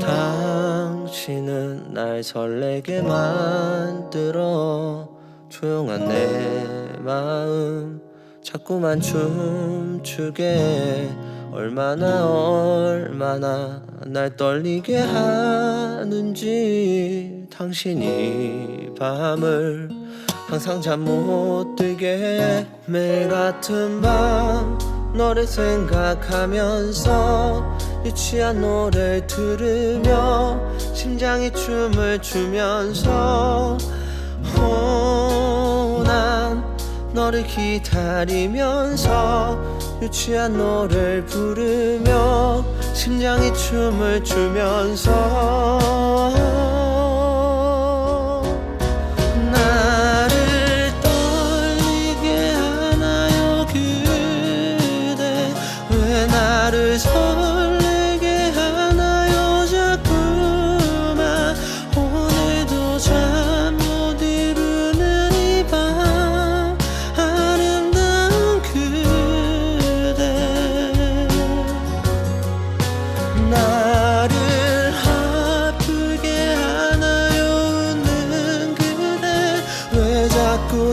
당신은 날 설레게 만들어 조용한 내 마음 자꾸만 춤추게 얼마나 얼마나 날 떨리게 하는지 당신이 밤을 항상 잠 못 들게 해. 매일 같은 밤 너를 생각하면서 유치한 노래를 들으며 심장이 춤을 추면서 호난 너를 기다리면서 유치한 노래를 부르며 심장이 춤을 추면서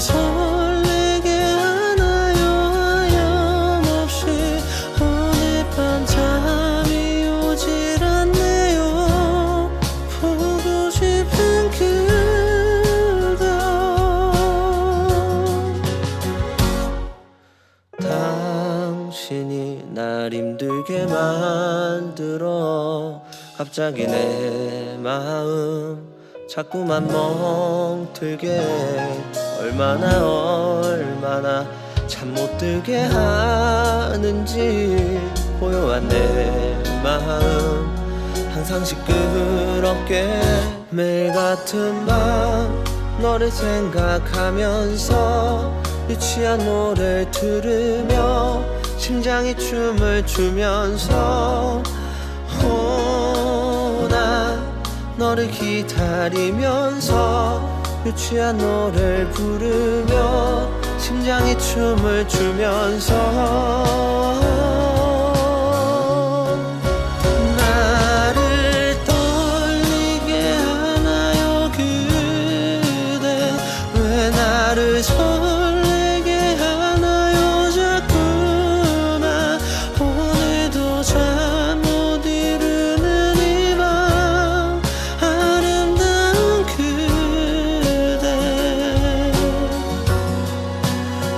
설레게 하나요? 하염없이 오늘 밤 잠이 오질 않네요. 보고 싶은 그대 당신이 날 힘들게 만들어 갑자기 내 마음 자꾸만 멍들게. 얼마나 얼마나 잠 못 들게 하는지 고요한 내 마음. 항상 시끄럽게 매일 같은 밤 너를 생각하면서 유치한 노래를 들으며 심장이 춤을 추면서 호나 너를 기다리면서 유치한 노래를 부르며 심장이 춤을 추면서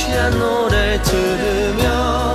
유치한 노래를 들으며